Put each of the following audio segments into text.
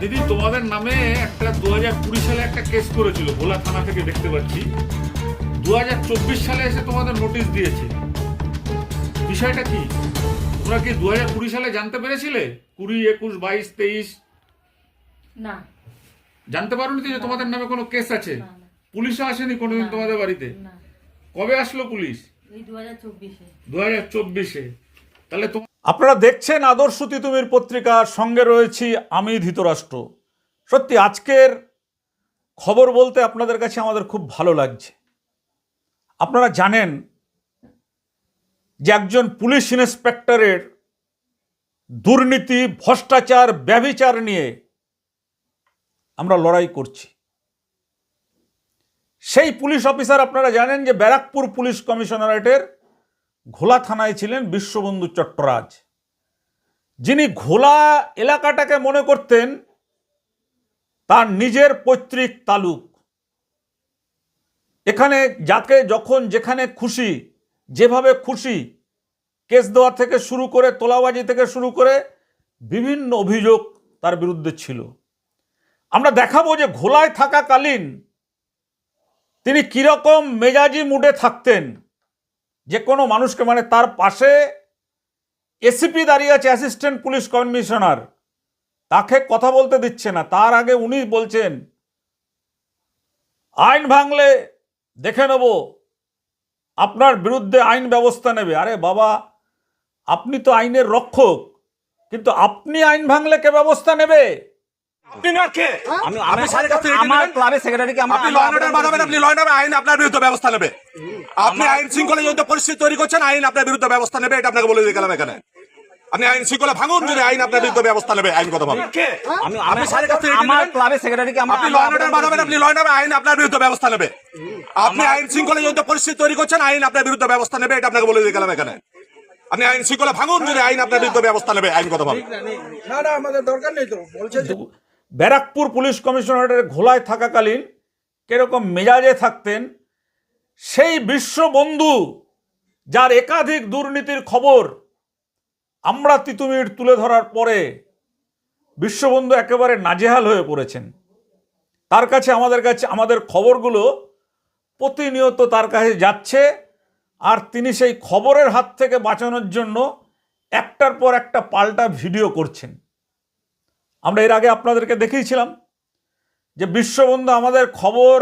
দিদি তোমাদের নামে একটা দু হাজার কুড়ি সালে একটা কেস করেছিল ভোলা থানা থেকে দেখতে পাচ্ছি। দু হাজার চব্বিশ সালে এসে তোমাদের নোটিশ দিয়েছে। বিষয়টা কি? তোমরা কি দু হাজার কুড়ি সালে জানতে পেরেছিলে? কুড়ি একুশ বাইশ তেইশ? না। জানতে পারোনি যে তোমাদের নামে কোনো কেস আছে। পুলিশও আসেনি কোনোদিন তোমাদের বাড়িতে? কবে আসলো পুলিশ? দু হাজার চব্বিশে। তাহলে তোমার আপনারা দেখছেন আদর্শ তিতুমির পত্রিকার সঙ্গে রয়েছি আমি ধৃতরাষ্ট্র। সত্যি, আজকের খবর বলতে আপনাদের কাছে আমাদের খুব ভালো লাগছে। আপনারা জানেন যে একজন পুলিশ ইন্সপেক্টরের দুর্নীতি, ভ্রষ্টাচার, ব্যভিচার নিয়ে আমরা লড়াই করছি। সেই পুলিশ অফিসার আপনারা জানেন যে ব্যারাকপুর পুলিশ কমিশনারেটের ঘোলা থানায় ছিলেন বিশ্ববন্ধু চট্টরাজ। যিনি ঘোলা এলাকাটাকে মনে করতেন তার নিজের পৈতৃক তালুক। এখানে যাকে যখন যেখানে খুশি, যেভাবে খুশি, কেস দেওয়া থেকে শুরু করে, তোলাবাজি থেকে শুরু করে বিভিন্ন অভিযোগ তার বিরুদ্ধে ছিল। আমরা দেখাবো যে ঘোলায় থাকাকালীন তিনি কীরকম মেজাজি মুডে থাকতেন। যে কোনো মানুষকে মানে তার পাশে এসিপি দাঁড়িয়ে আছে, অ্যাসিস্ট্যান্ট পুলিশ কমিশনার। তাকে কথা বলতে দিচ্ছে না। তার আগে উনি বলছেন, আইন ভাঙলে দেখে নেব, আপনার বিরুদ্ধে আইন ব্যবস্থা নেবে। আরে বাবা, আপনি তো আইনের রক্ষক, কিন্তু আপনি আইন ভাঙলে কে ব্যবস্থা নেবে? আপনি না কে আমি আপনি সাড়ে কাছে আমার ক্লাবের সেক্রেটারিকে আমরা আপনি ল অর্ডার বাঁধাবেন আপনি ল অর্ডার আইন আপনার বিরুদ্ধে ব্যবস্থা নেবে। আপনি আইন শৃঙ্খলা পরিস্থিতি তৈরি করছেন আইন আপনার বিরুদ্ধে ব্যবস্থা নেবে এটা আপনাকে বলে দিয়ে গেলাম এখানে। আপনি আইন শৃঙ্খলা ভাঙুন যদি আইন আপনার বিরুদ্ধে ব্যবস্থা নেবে আইন কথা ভাবে কে আমি আপনি সাড়ে কাছে আমার ক্লাবের সেক্রেটারিকে আমরা আপনি ল অ্যান্ড অর্ডার বাঁধাবেন আপনি ল অর্ডার আইন আপনার বিরুদ্ধে ব্যবস্থা নেবে। আপনি আইন শৃঙ্খলা পরিস্থিতি তৈরি করছেন আইন আপনার বিরুদ্ধে ব্যবস্থা নেবে এটা আপনাকে বলে দিয়ে গেলাম এখানে। আপনি আইন শৃঙ্খলা ভাঙুন যদি আইন আপনার বিরুদ্ধে ব্যবস্থা নেবে আইন না না আমাদের দরকার নেই তো। বলছে ব্যারাকপুর পুলিশ কমিশনারেটের ঘোলায় থাকাকালীন কীরকম মেজাজে থাকতেন, সেই বিশ্ববন্ধু যার একাধিক দুর্নীতির খবর আমরা তিতুমির তুলে ধরার পরে বিশ্ববন্ধু একেবারে নাজেহাল হয়ে পড়েছেন। তার কাছে আমাদের কাছে, আমাদের খবরগুলো প্রতিনিয়ত তার কাছে যাচ্ছে আর তিনি সেই খবরের হাত থেকে বাঁচানোর জন্য একটার পর একটা পাল্টা ভিডিও করছেন। আমরা এর আগে আপনাদেরকে দেখিয়েছিলাম যে বিশ্ববন্ধু আমাদের খবর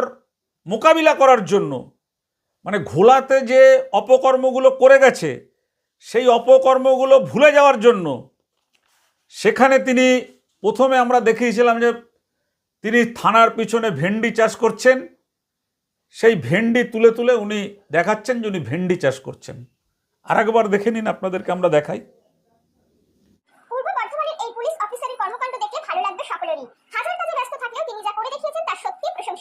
মোকাবিলা করার জন্য মানে ঘোলাতে যে অপকর্মগুলো করে গেছে, সেই অপকর্মগুলো ভুলে যাওয়ার জন্য সেখানে তিনি প্রথমে আমরা দেখিয়েছিলাম যে তিনি থানার পিছনে ভেন্ডি চাষ করছেন, সেই ভেন্ডি তুলে তুলে উনি দেখাচ্ছেন যে উনি ভেন্ডি চাষ করছেন। আর একবার দেখে নিন আপনাদেরকে আমরা দেখাই পূর্ব বর্ধমানের এই পুলিশ অফিসারের কর্মকাণ্ড দেখে ভালো লাগবে সকলেরই হাজার কাজে ব্যস্ত থাকলেও তিনি যা করে দেখিয়েছেন তা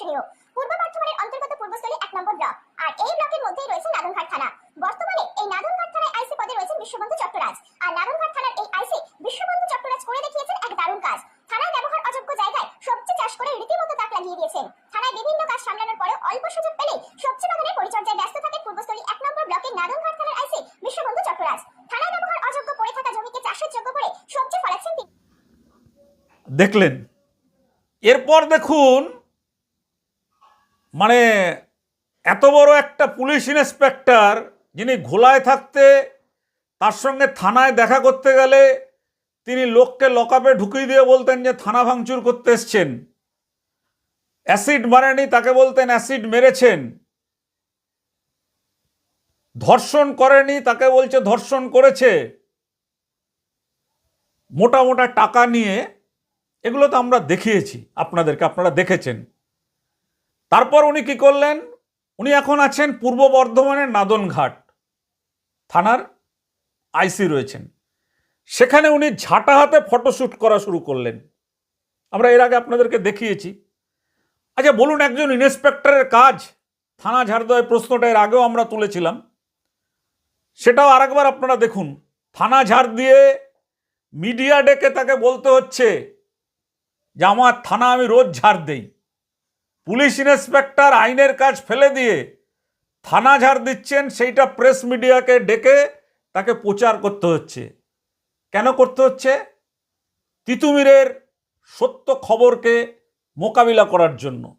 সত্যি পূর্ব বর্ধমানের অন্তর্গত পূর্বস্থলী এক নম্বর ব্লক। আর এই ব্লকের মধ্যেই রয়েছে নাদনঘাট থানা। বর্তমানে এই নাদনঘাট থানায় আইসি পদে রয়েছেন বিশ্ববন্ধু চট্টরাজ। আর নাদনঘাট থানার এই আইসি বিশ্ববন্ধু চট্টরাজ করে দেখিয়েছেন এক দারুণ কাজ। থানায় ব্যবহার অযোগ্য জায়গায় সবজি চাষ করে রীতিমতো তাক লাগিয়ে দিয়েছেন। থানায় বিভিন্ন কাজ সামলানোর পরেও অল্প সুযোগ পেলেই সবজি বাগানের পরিচর্যায় ব্যস্ত থাকে পূর্বস্থলী এক নম্বর ব্লকের নাদনঘাট থানার আইসি বিশ্ববন্ধু চট্টরাজ। থানায় ব্যবহার অযোগ্য পড়ে থাকা জমিকে চাষের যোগ্য করে সবজি ফলাচ্ছেন দেখলেন। এরপর দেখুন মানে এত বড় একটা পুলিশ ইন্সপেক্টর যিনি ঘোলায় থাকতে, তার সঙ্গে থানায় দেখা করতে গেলে তিনি লোককে লকআপে ঢুকিয়ে দিয়ে বলতেন যে থানা ভাঙচুর করতে এসছেন। অ্যাসিড মারেনি, তাকে বলতেন অ্যাসিড মেরেছেন। ধর্ষণ করেনি, তাকে বলছে ধর্ষণ করেছে। মোটা মোটা টাকা নিয়ে এগুলো তো আমরা দেখিয়েছি, আপনাদেরকে আপনারা দেখেছেন। তারপর উনি কি করলেন? উনি এখন আছেন পূর্ব বর্ধমানের নাদনঘাট থানার আইসি রয়েছেন। সেখানে উনি ঝাঁটা হাতে ফটোশ্যুট করা শুরু করলেন। আমরা এর আগে আপনাদেরকে দেখিয়েছি। আচ্ছা বলুন একজন ইন্সপেক্টরের কাজ। থানা ঝাড় দেওয়ার প্রশ্নটা এর আগেও আমরা তুলেছিলাম। সেটাও আরেকবার আপনারা দেখুন। থানা ঝাড় দিয়ে মিডিয়া ডেকে তাকে বলতে হচ্ছে যে, আমার থানা আমি রোজ ঝাড় দেই। পুলিশ ইন্সপেক্টর আইনের কাজ ফেলে দিয়ে থানা ঝাড় দিচ্ছেন, সেইটা প্রেস মিডিয়াকে ডেকে তাকে প্রচার করতে হচ্ছে। কেন করতে হচ্ছে? তিতুমিরের সত্য খবরকে মোকাবিলা করার জন্য।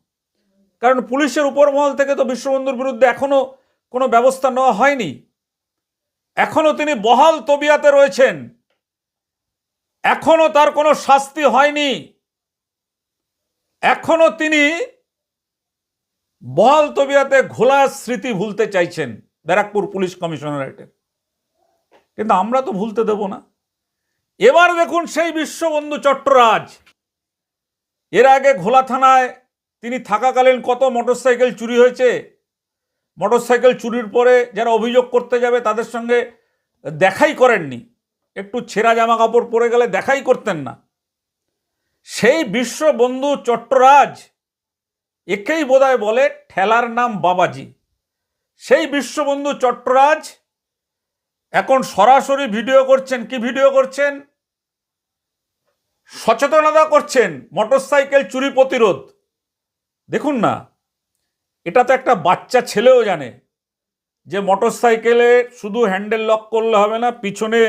কারণ পুলিশের উপর মহল থেকে তো বিশ্ববন্ধুর বিরুদ্ধে এখনও কোনো ব্যবস্থা নেওয়া হয়নি। এখনও তিনি বহাল তবিয়াতে রয়েছেন। এখনও তার কোনো শাস্তি হয়নি। এখনও তিনি বহাল তবিয়াতে ঘোলা স্মৃতি ভুলতে চাইছেন ব্যারাকপুর পুলিশ কমিশনারেটের কিন্তু আমরা তো ভুলতে দেব না। এবার দেখুন সেই বিশ্ববন্ধু চট্টরাজ। এর আগে ঘোলা থানায় তিনি থাকাকালীন কত মোটরসাইকেল চুরি হয়েছে, মোটরসাইকেল চুরির পরে যারা অভিযোগ করতে যাবে তাদের সঙ্গে দেখাই করেননি। একটু ছেঁড়া জামা কাপড় পরে গেলে দেখাই করতেন না। সেই বিশ্ববন্ধু চট্টরাজ একেই বোধহয় বলে ঠেলার নাম বাবাজি। সেই বিশ্ববন্ধু চট্টরাজ এখন সরাসরি ভিডিও করছেন, কি ভিডিও করছেন? সচেতনতা করছেন, মোটরসাইকেল চুরি প্রতিরোধ। দেখুন না, এটা তো একটা বাচ্চা ছেলেও জানে যে মোটরসাইকেলে শুধু হ্যান্ডেল লক করলে হবে না, পিছনে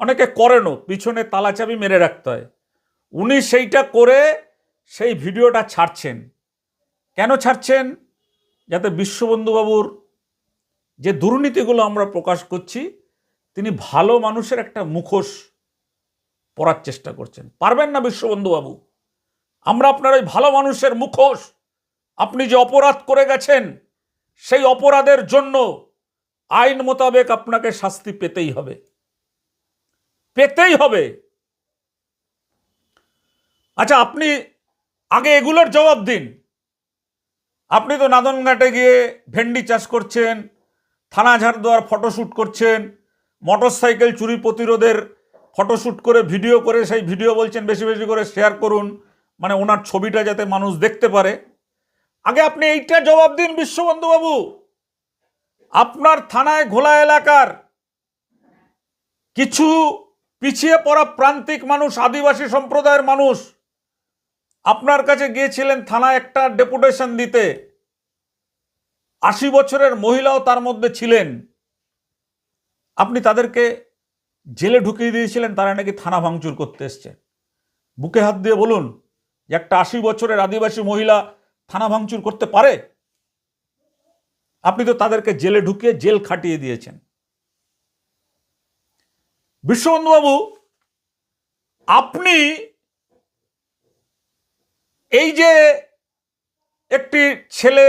অনেকে করেনও, পিছনে তালাচাবি মেরে রাখতে হয়। উনি সেইটা করে সেই ভিডিওটা ছাড়ছেন। কেন ছাড়ছেন? যাতে বিশ্ববন্ধুবাবুর যে দুর্নীতিগুলো আমরা প্রকাশ করছি, তিনি ভালো মানুষের একটা মুখোশ পরার চেষ্টা করছেন। পারবেন না বিশ্ববন্ধুবাবু। আমরা আপনার ওই ভালো মানুষের মুখোশ। আপনি যে অপরাধ করে গেছেন, সেই অপরাধের জন্য আইন মোতাবেক আপনাকে শাস্তি পেতেই হবে। পেতেই হবে। আচ্ছা আপনি আগে এগুলোর জবাব দিন। আপনি তো নাদনঘাটে গিয়ে ভেন্ডি চাষ করছেন, থানা ঝাড় দেওয়ার ফটোশ্যুট করছেন মোটরসাইকেল চুরি প্রতিরোধের ফটোশ্যুট করে ভিডিও করে, সেই ভিডিও বলছেন বেশি বেশি করে শেয়ার করুন মানে ওনার ছবিটা যাতে মানুষ দেখতে পারে। আগে আপনি এইটা জবাব দিন বিশ্ববন্ধুবাবু। আপনার থানায় ঘোলা এলাকার কিছু পিছিয়ে পড়া প্রান্তিক মানুষ, আদিবাসী সম্প্রদায়ের মানুষ আপনার কাছে গিয়েছিলেন থানায় একটা ডেপুটেশন দিতে। আশি বছরের মহিলাও তার মধ্যে ছিলেন। আপনি তাদেরকে জেলে ঢুকিয়ে দিয়েছিলেন, তারা নাকি থানা ভাঙচুর করতে এসছে। বুকে হাত দিয়ে বলুন যে একটা আশি বছরের আদিবাসী মহিলা থানা ভাঙচুর করতে পারে? আপনি তো তাদেরকে জেলে ঢুকিয়ে জেল খাটিয়ে দিয়েছেন। বিশ্ববন্ধুবাবু, আপনি এই যে একটি ছেলে,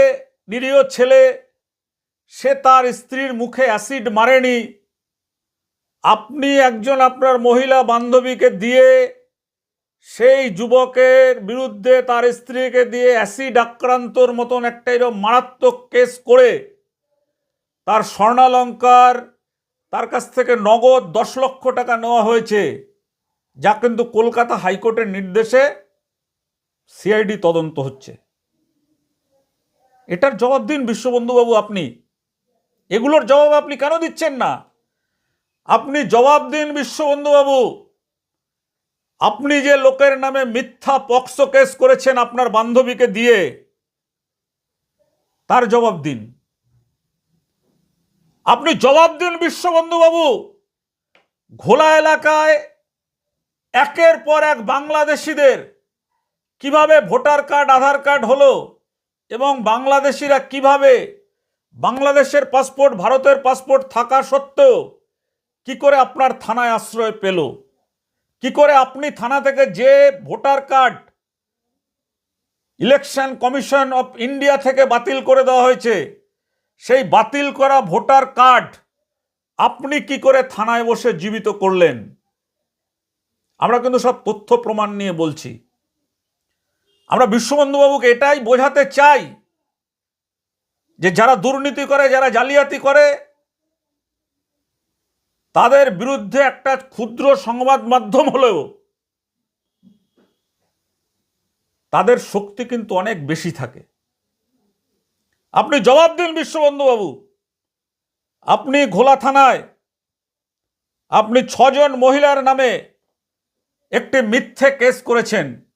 নিরীহ ছেলে, সে তার স্ত্রীর মুখে অ্যাসিড মারেনি। আপনি একজন আপনার মহিলা বান্ধবীকে দিয়ে সেই যুবকের বিরুদ্ধে তার স্ত্রীকে দিয়ে অ্যাসিড আক্রান্তর মতন একটা এরকম মারাত্মক কেস করে তার স্বর্ণালঙ্কার, তার কাছ থেকে নগদ দশ লক্ষ টাকা নেওয়া হয়েছে, যা কিন্তু কলকাতা হাইকোর্টের নির্দেশে সিআইডি তদন্ত হচ্ছে। এটার জবাব দিন বিশ্ববন্ধুবাবু আপনি। এগুলোর জবাব আপনি কেন দিচ্ছেন না? আপনি জবাব দিন বিশ্ববন্ধুবাবু। আপনি যে লোকের নামে মিথ্যা পক্সো কেস করেছেন আপনার বান্ধবীকে দিয়ে, তার জবাব দিন। আপনি জবাব দিন বিশ্ববন্ধুবাবু। ঘোলা এলাকায় একের পর এক বাংলাদেশিদের কীভাবে ভোটার কার্ড, আধার কার্ড হলো এবং বাংলাদেশিরা কীভাবে বাংলাদেশের পাসপোর্ট, ভারতের পাসপোর্ট থাকা সত্ত্বেও কি করে আপনার থানায় আশ্রয় পেল? কি করে আপনি থানা থেকে যে voter card election commission of India থেকে বাতিল করে দেওয়া হয়েছে, সেই বাতিল করা ভোটার কার্ড আপনি কি করে থানায় বসে জীবিত করলেন? আমরা কিন্তু সব তথ্য প্রমাণ নিয়ে বলছি। আমরা বিশ্ববন্ধুবাবুকে এটাই বোঝাতে চাই যে যারা দুর্নীতি করে, যারা জালিয়াতি করে, তাদের বিরুদ্ধে একটা ক্ষুদ্র সংবাদ মাধ্যম হলেও তাদের শক্তি কিন্তু অনেক বেশি থাকে। আপনি জবাব দিন বিশ্ববন্ধুবাবু। আপনি ঘোলা থানায়, আপনি ছজন মহিলার নামে একটি মিথ্যে কেস করেছেন।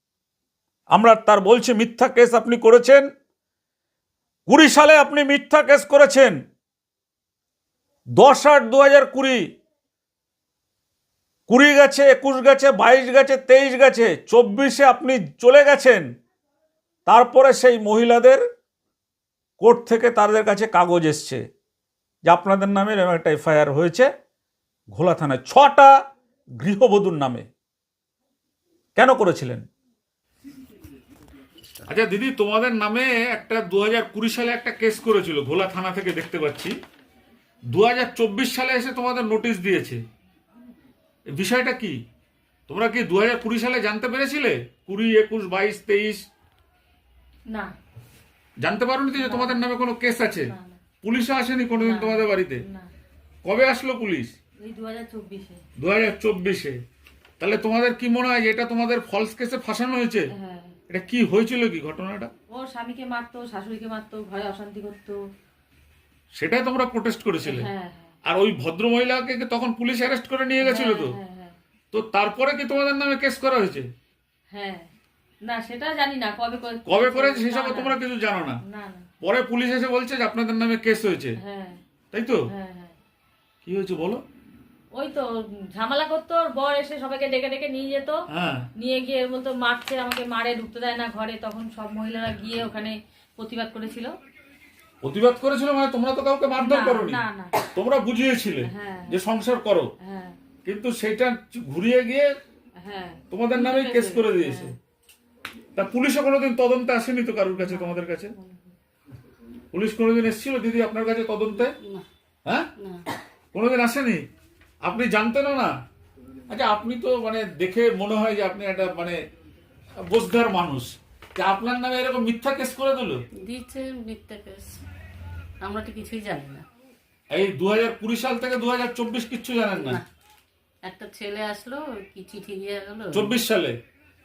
আমরা তার বলছি, মিথ্যা কেস আপনি করেছেন। কুড়ি সালে আপনি মিথ্যা কেস করেছেন। দশ আট দু হাজার কুড়ি। কুড়ি গেছে, একুশ গেছে, বাইশ গেছে, তেইশ গেছে, চব্বিশে আপনি চলে গেছেন। তারপরে সেই মহিলাদের কোর্ট থেকে তাদের কাছে কাগজ এসছে যে আপনাদের নামে এরকম একটা এফআইআর হয়েছে ঘোলা থানায়। ছটা গৃহবধূর নামে। কেন করেছিলেন? আচ্ছা। দিদি তোমাদের নামে একটা দু কুড়ি সালে একটা কেস করেছিল ভোলা থানা থেকে দেখতে পাচ্ছি। দু চব্বিশ সালে এসে তোমাদের নোটিশ দিয়েছে। বিষয়টা কি? তোমরা কি দু হাজার কুড়ি সালে জানতে পেরেছিলে? কুড়ি একুশ বাইশ তেইশ? না। জানতে পারোনি যে তোমাদের নামে কোনো কেস আছে। পুলিশও আসেনি কোনোদিন তোমাদের বাড়িতে? কবে আসলো পুলিশ? এই দু হাজার চব্বিশে। দু হাজার চব্বিশে। তাহলে তোমাদের কি মনে হয় এটা তোমাদের ফলস কেসে ফাঁসানো হয়েছে? হ্যাঁ। এটা কি হয়েছিল কি ঘটনাটা? ও স্বামীকে মারতো শাশুড়িকে মারতো ঘরে অশান্তি করতো। সেটাই তোমরা প্রোটেস্ট করেছিলে? হ্যাঁ আর ওই ভদ্র মহিলাকে তখন পুলিশ অ্যারেস্ট করে নিয়ে গেছিল তো? হ্যাঁ হ্যাঁ। তো তারপরে কি তোমাদের নামে কেস করা হয়েছে? হ্যাঁ। না সেটা জানি না কবে করে কবে করেছে সেসব তোমরা কিছু জানো না? না না। পরে পুলিশ এসে বলছে যে আপনাদের নামে কেস হয়েছে। হ্যাঁ। তাই তো? হ্যাঁ হ্যাঁ। কি হয়েছে বলো? ওই তো ঝামেলা করতো ওর বর এসে সবাইকে ডেকে ডেকে নিয়ে যেত। হ্যাঁ। নিয়ে গিয়ে বলতো মারছে আমাকে মারে ঢুকতে দেয় না ঘরে। তখন সব মহিলারা গিয়ে ওখানে প্রতিবাদ করেছিল। প্রতিবাদ করেছিল মানে তোমরা তো কাউকে মারধর করোনি। তোমরা বুঝিয়েছিলে হ্যাঁ। যে সংসার করো। হ্যাঁ। কিন্তু সেটা ঘুরিয়ে গিয়ে তোমাদের নামে কেস করে দিয়েছে। তা পুলিশও কোনোদিন তদন্তে আসেনি তো কারোর কাছে তোমাদের কাছে? পুলিশ কোনোদিন এসেছিল দিদি আপনার কাছে তদন্তে? হ্যাঁ? কোনোদিন আসেনি? আপনি জানতেনও না। আচ্ছা আপনি তো মানে দেখে মনে হয় যে আপনি একটা মানে বোঝদার মানুষ। যে আপনার নামে এরকম মিথ্যা কেস করে দিল? দিচ্ছে মিথ্যা কেস। আমরা তো কিছুই জানি না। এই দু হাজার কুড়ি সাল থেকে দু হাজার চব্বিশ কিচ্ছু জানেন না। একটা ছেলে আসলো কি চিঠি দিয়ে গেল? চব্বিশ সালে।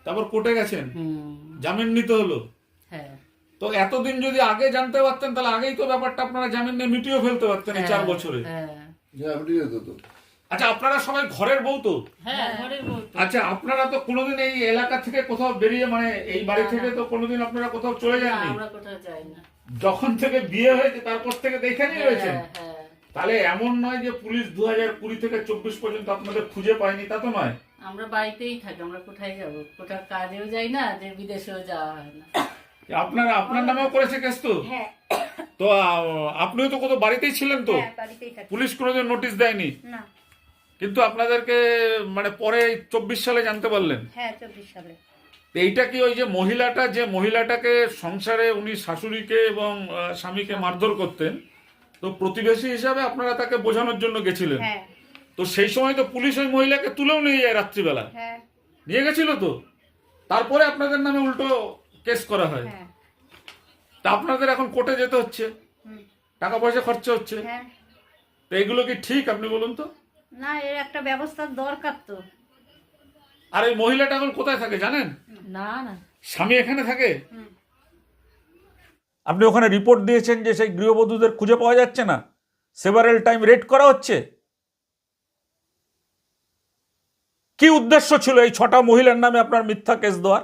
তারপর কোর্টে গেছেন? হুম। জামিন নিতে হলো? হ্যাঁ। তো এতদিন যদি আগে জানতে পারতেন তাহলে আগেই তো ব্যাপারটা আপনারা জামিন নিয়ে মিটিয়েও ফেলতে পারতেন এই চার বছরে। হ্যাঁ। আচ্ছা আপনারা সবাই ঘরের বউ তো? হ্যাঁ ঘরের বউ তো। আচ্ছা আপনারা তো কোনোদিন এই এলাকা থেকে কোথাও বেরিয়ে মানে এই বাড়ি থেকে তো কোনোদিন আপনারা কোথাও চলে যাননি? আমরা কোথাও যাই না। যখন থেকে বিয়ে হয়েছে তারপর থেকে দেখে নিয়ে রয়েছেন? হ্যাঁ। হ্যাঁ তাহলে এমন নয় যে পুলিশ দু হাজার কুড়ি থেকে চব্বিশ পর্যন্ত আপনাদের খুঁজে পায়নি তা তো নয়। আমরা বাড়িতেই থাকি আমরা কোথায় যাব? কোথাও কাজেও যাই না যে বিদেশেও যাওয়া হয় না। আপনারা আপনার নামেও করেছে কেস তো? হ্যাঁ। তো আপনিও তো কোথাও বাড়িতেই ছিলেন তো? হ্যাঁ বাড়িতেই থাকি। পুলিশ কোনোদিন নোটিশ দেয়নি? না। কিন্তু আপনাদেরকে মানে পরে চব্বিশ সালে জানতে পারলেন। হ্যাঁ চব্বিশ সালে। তো এইটা কি ওই যে মহিলাটা যে মহিলাটাকে সংসারে উনি শাশুড়িকে এবং স্বামীকে মারধর করতেন তো প্রতিবেশী হিসাবে আপনারা তাকে বোঝানোর জন্য গেছিলেন। হ্যাঁ। তো সেই সময় তো পুলিশ ওই মহিলাকে তুলেও নিয়ে যায় রাত্রিবেলা। হ্যাঁ। নিয়ে গেছিল তো? তারপরে আপনাদের নামে উল্টো কেস করা হয়। তা আপনাদের এখন কোর্টে যেতে হচ্ছে। টাকা পয়সা খরচা হচ্ছে। তো এগুলো কি ঠিক? আপনি বলুন তো। না এর একটা ব্যবস্থার দরকার তো। আর এই মহিলাটা এখন কোথায় থাকে জানেন? না না। স্বামী এখানে থাকে? আপনি ওখানে রিপোর্ট দিয়েছেন যে সেই গৃহবধূদের খুঁজে পাওয়া যাচ্ছে না? সেভারেল টাইম রেড করা হচ্ছে? কি উদ্দেশ্য ছিল এই ছটা মহিলার নামে আপনার মিথ্যা কেস দেওয়ার?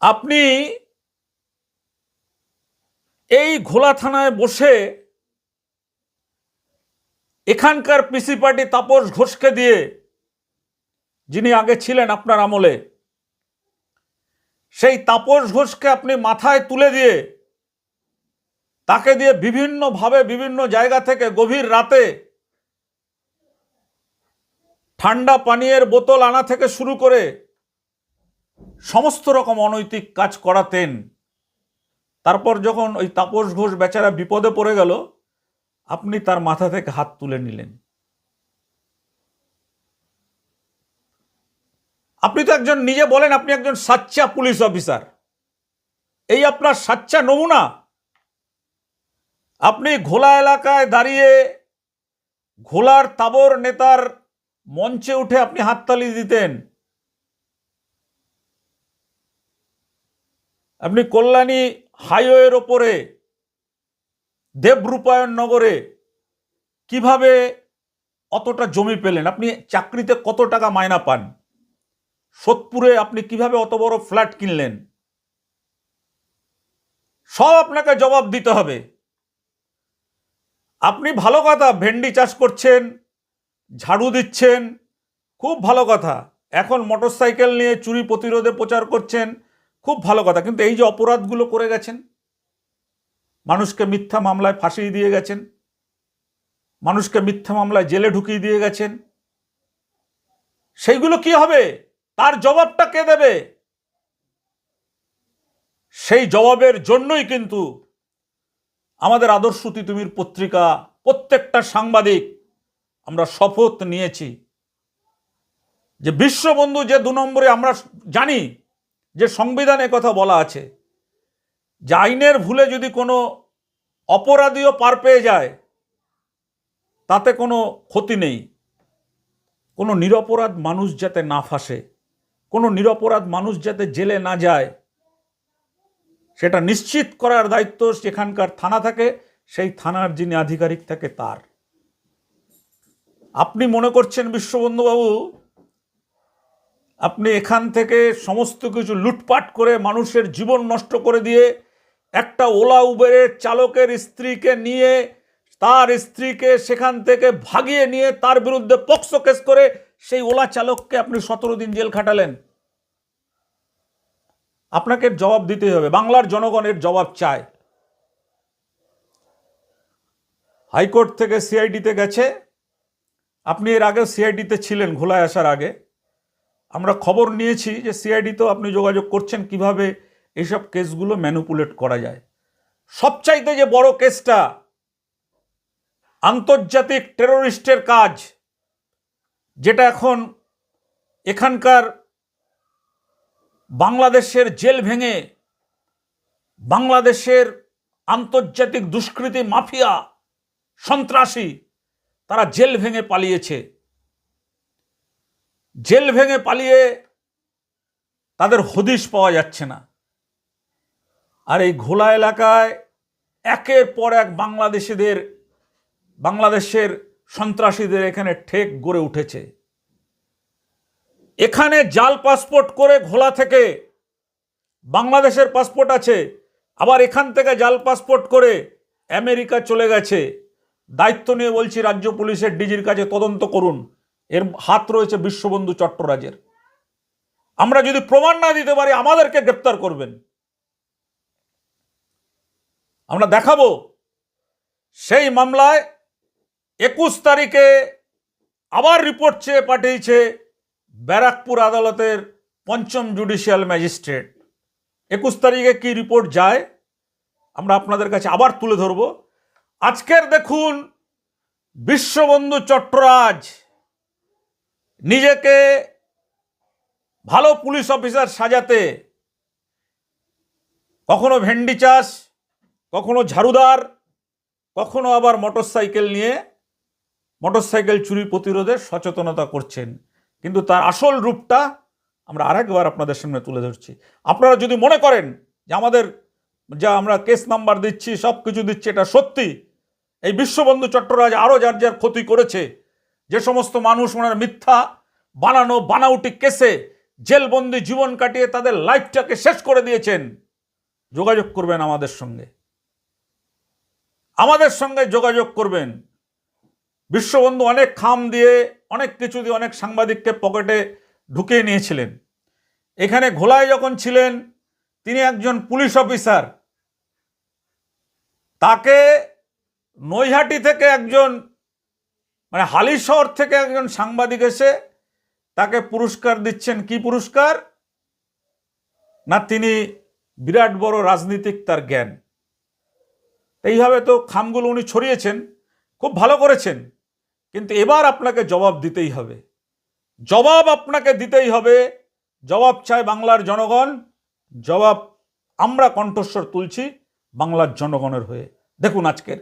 আপনি এই ঘোলা থানায় বসে এখানকার পিসি পার্টি তাপস ঘোষকে দিয়ে যিনি আগে ছিলেন আপনার আমলে, সেই তাপস ঘোষকে আপনি মাথায় তুলে দিয়ে, তাকে দিয়ে বিভিন্নভাবে বিভিন্ন জায়গা থেকে গভীর রাতে ঠান্ডা পানীয়ের বোতল আনা থেকে শুরু করে সমস্ত রকম অনৈতিক কাজ করাতেন। তারপর যখন ওই তাপস ঘোষ বেচারা বিপদে পড়ে গেল, আপনি তার মাথা থেকে হাত তুলে নিলেন। আপনি তো একজন, নিজে বলেন আপনি একজন সাচ্চা পুলিশ অফিসার। এই আপনার সাচ্চা নমুনা। আপনি ঘোলা এলাকায় দাঁড়িয়ে ঘোলার তাবর নেতার মঞ্চে উঠে আপনি হাততালি দিতেন। আপনি কল্যাণী হাইওয়ের ওপরে দেবরূপায়ণ নগরে কীভাবে অতটা জমি পেলেন? আপনি চাকরিতে কত টাকা মায়না পান? সোদপুরে আপনি কীভাবে অত বড় ফ্ল্যাট কিনলেন? সব আপনাকে জবাব দিতে হবে। আপনি ভালো কথা, ভেন্ডি চাষ করছেন, ঝাড়ু দিচ্ছেন, খুব ভালো কথা। এখন মোটরসাইকেল নিয়ে চুরি প্রতিরোধে প্রচার করছেন খুব ভালো কথা, কিন্তু এই যে অপরাধগুলো করে গেছেন, মানুষকে মিথ্যা মামলায় ফাঁসিয়ে দিয়ে গেছেন, মানুষকে মিথ্যা মামলায় জেলে ঢুকিয়ে দিয়ে গেছেন, সেইগুলো কি হবে? তার জবাবটা কে দেবে? সেই জবাবের জন্যই কিন্তু আমাদের আদর্শ তিতুমির পত্রিকা প্রত্যেকটা সাংবাদিক আমরা শপথ নিয়েছি যে বিশ্ববন্ধু যে দু নম্বরে আমরা জানি যে সংবিধানে কথা বলা আছে, যে আইনের ভুলে যদি কোনো অপরাধীও পার পেয়ে যায়, তাতে কোনো ক্ষতি নেই। কোনো নিরপরাধ মানুষ যাতে না ফাঁসে, কোনো নিরপরাধ মানুষ যাতে জেলে না যায়, সেটা নিশ্চিত করার দায়িত্ব সেখানকার থানা থাকে, সেই থানার যিনি আধিকারিক থাকে তার। আপনি মনে করছেন বিশ্ববন্ধুবাবু আপনি এখান থেকে সমস্ত কিছু লুটপাট করে মানুষের জীবন নষ্ট করে দিয়ে একটা ওলা উবেরের চালকের স্ত্রীকে নিয়ে, তার স্ত্রীকে সেখান থেকে ভাগিয়ে নিয়ে তার বিরুদ্ধে পক্সো কেস করে সেই ওলা চালককে আপনি সতেরো দিন জেল খাটালেন। আপনাকে জবাব দিতেই হবে, বাংলার জনগণের জবাব চায়। হাইকোর্ট থেকে সিআইডিতে গেছে। আপনি এর আগে সিআইডিতে ছিলেন, ঘোলায় আসার আগে। আমরা খবর নিয়েছি যে সিআইডি তো আপনি যোগাযোগ করছেন কীভাবে এইসব কেসগুলো ম্যানুপুলেট করা যায়। সবচাইতে যে বড় কেসটা, আন্তর্জাতিক টেরোরিস্টের কাজ, যেটা এখন এখানকার বাংলাদেশের জেল ভেঙে বাংলাদেশের আন্তর্জাতিক দুষ্কৃতী মাফিয়া সন্ত্রাসী তারা জেল ভেঙে পালিয়েছে। জেল ভেঙে পালিয়ে তাদের হদিশ পাওয়া যাচ্ছে না। আর এই ঘোলা এলাকায় একের পর এক বাংলাদেশিদের, বাংলাদেশের সন্ত্রাসীদের এখানে ঠেক গড়ে উঠেছে। এখানে জাল পাসপোর্ট করে ঘোলা থেকে বাংলাদেশের পাসপোর্ট আছে, আবার এখান থেকে জাল পাসপোর্ট করে আমেরিকা চলে গেছে। দায়িত্ব নিয়ে বলছি, রাজ্য পুলিশের ডিজির কাছে তদন্ত করুন। এর হাত রয়েছে বিশ্ববন্ধু চট্টরাজের। আমরা যদি প্রমাণ না দিতে পারি, আমাদেরকে গ্রেপ্তার করবেন। আমরা দেখাবো সেই মামলায় একুশ তারিখে আবার রিপোর্ট চেয়ে পাঠিয়েছে ব্যারাকপুর আদালতের পঞ্চম জুডিশিয়াল ম্যাজিস্ট্রেট। একুশ তারিখে কি রিপোর্ট যায়, আমরা আপনাদের কাছে আবার তুলে ধরব। আজকের দেখুন, বিশ্ববন্ধু চট্টরাজ নিজেকে ভালো পুলিশ অফিসার সাজাতে কখনো ভেন্ডি চাষ, কখনো ঝাড়ুদার, কখনো আবার মোটরসাইকেল নিয়ে মোটরসাইকেল চুরি প্রতিরোধে সচেতনতা করছেন। কিন্তু তার আসল রূপটা আমরা আরেকবার আপনাদের সামনে তুলে ধরছি। আপনারা যদি মনে করেন যে আমাদের যা আমরা কেস নাম্বার দিচ্ছি সব কিছু দিচ্ছি, এটা সত্যি, এই বিশ্ববন্ধু চট্টরাজ আরও যার যার ক্ষতি করেছে যে সমস্ত মানুষ ওনার মিথ্যা, বানানো, বানাউটি কেসে জেলবন্দি জীবন কাটিয়ে তাদের লাইফটাকে শেষ করে দিয়েছেন, যোগাযোগ করবেন আমাদের সঙ্গে। আমাদের সঙ্গে যোগাযোগ করবেন। বিশ্ববন্ধু অনেক খাম দিয়ে, অনেক কিছু দিয়ে অনেক সাংবাদিককে পকেটে ঢুকিয়ে নিয়েছিলেন। এখানে ঘোলায় যখন ছিলেন, তিনি একজন পুলিশ অফিসার। তাকে নৈহাটি থেকে একজন মানে হালি শহর থেকে একজন সাংবাদিক এসে তাকে পুরস্কার দিচ্ছেন। কি পুরস্কার? না, তিনি বিরাট বড় রাজনীতিক তার জ্ঞান। এইভাবে তো খামগুলো উনি ছড়িয়েছেন, খুব ভালো করেছেন। কিন্তু এবার আপনাকে জবাব দিতেই হবে। জবাব আপনাকে দিতেই হবে, জবাব চায় বাংলার জনগণ, জবাব আমরা কণ্ঠস্বর তুলছি বাংলার জনগণের হয়ে। দেখুন আজকের